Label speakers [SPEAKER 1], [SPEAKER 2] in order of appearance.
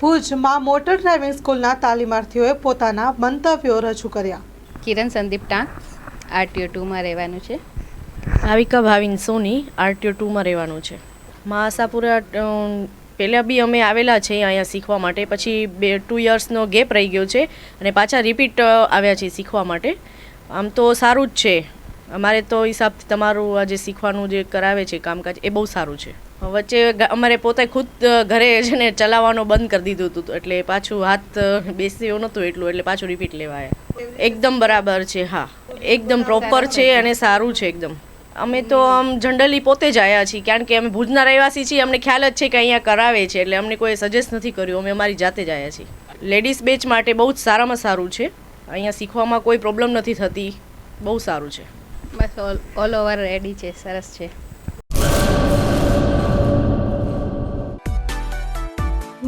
[SPEAKER 1] ભુજમાં motor driving સ્કૂલના તાલીમાર્થીઓએ પોતાના મંતવ્યો રજૂ કર્યા.
[SPEAKER 2] કિરણ સંદીપ ટાંક આરટીઓ ટુમાં રહેવાનું છે.
[SPEAKER 3] ભાવિકા ભાવિન સોની આરટીઓ ટુમાં રહેવાનું છે. મા આશાપુરા પહેલાં બી અમે આવેલા છે અહીંયા શીખવા માટે પછી બે ટુ યર્સનો ગેપ રહી ગયો છે અને પાછા રિપીટ આવ્યા છે શીખવા માટે. આમ તો સારું જ છે. અમારે તો હિસાબથી તમારું આ જે શીખવાનું જે કરાવે છે કામકાજ એ બહુ સારું છે. વચ્ચે અમારે પોતે ખુદ ઘરે છે ને ચલાવવાનું બંધ કરી દીધું હતું. એટલે પાછું હાથ બેસ્યો નહોતું એટલું, એટલે પાછું રિપીટ લેવાય. એકદમ બરાબર છે, હા. એકદમ પ્રોપર છે અને સારું છે એકદમ. અમે તો આમ જનરલી પોતે જ આવ્યા છીએ, કારણ કે અમે ભુજના રહેવાસી છીએ, અમને ખ્યાલ જ છે કે અહીંયા કરાવે છે, એટલે અમને કોઈ સજેસ્ટ નથી કર્યું. અમે અમારી જાતે જ આવ્યા છીએ. લેડીઝ બેચ માટે બહુ જ સારામાં સારું છે. અહીંયા શીખવામાં કોઈ પ્રોબ્લેમ નથી થતી. બહુ સારું છે.
[SPEAKER 2] બસ ઓલ ઓલ ઓવર રેડી છે, સરસ છે.